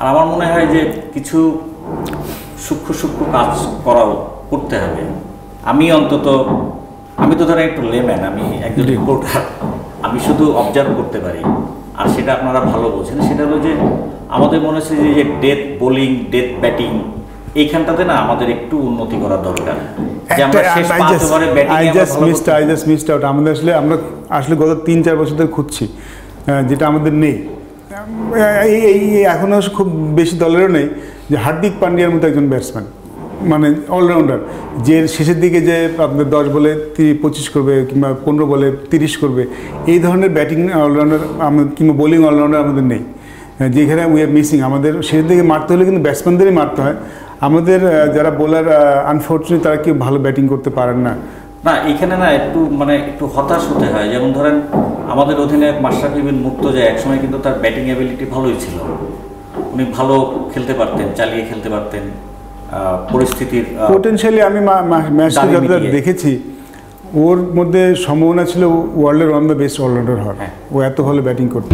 আর আমার মনে হয় যে কিছু সূক্ষ্ম সূক্ষ্ম কাজ করাও করতে হবে। আমি অন্তত আমি তো ধরেন একটু লেম্যান আমি একজন। রিপোর্টার আমি শুধু অবজার্ভ করতে পারি। আর সেটা আপনারা ভালো বোঝেন সেটা হলো যে আমাদের মনে হচ্ছে যে- ডেথ বোলিং ডেথ ব্যাটিং এইখানটাতে না আমাদের একটু উন্নতি করা দরকার। আমাদের আসলে আমরা আসলে গত তিন চার বছর ধরে খুঁজছি যেটা আমাদের নেই। এই এখনও খুব বেশি দলেরও নেই যে হার্দিক পান্ডিয়ার মতো একজন ব্যাটসম্যান মানে অলরাউন্ডার যে শেষের দিকে যে আপনার দশ বলে পঁচিশ করবে কিংবা পনেরো বলে তিরিশ করবে, এই ধরনের ব্যাটিং অলরাউন্ডার আমাদের, কিংবা বোলিং অলরাউন্ডার আমাদের নেই। যেখানে উই আর মিসিং আমাদের শেষের দিকে মারতে হলে কিন্তু ব্যাটসম্যানদেরই মারতে হয়। আমাদের যারা বোলার আনফর্চুনেট তারা কেউ ভালো ব্যাটিং করতে পারেন না। না এখানে না একটু মানে একটু হতাশ হতে হয়। যেমন ধরেন আমাদের অধিনায়ক মাশরাফি বিন মুক্ত যে একসময় কিন্তু তার ব্যাটিং অ্যাবিলিটি ভালোই ছিল। উনি ভালো খেলতে পারতেন চালিয়ে খেলতে পারতেন পরিস্থিতির পোটেনশিয়ালি আমি ম্যাচটা দাবি যতটা দেখেছি। ওর মধ্যে সম্ভাবনা ছিল ওয়ার্ল্ডের ওয়ান দ্য বেস্ট অলরাউন্ডার হওয়ার। হ্যাঁ। ও এত ভালো ব্যাটিং করতে।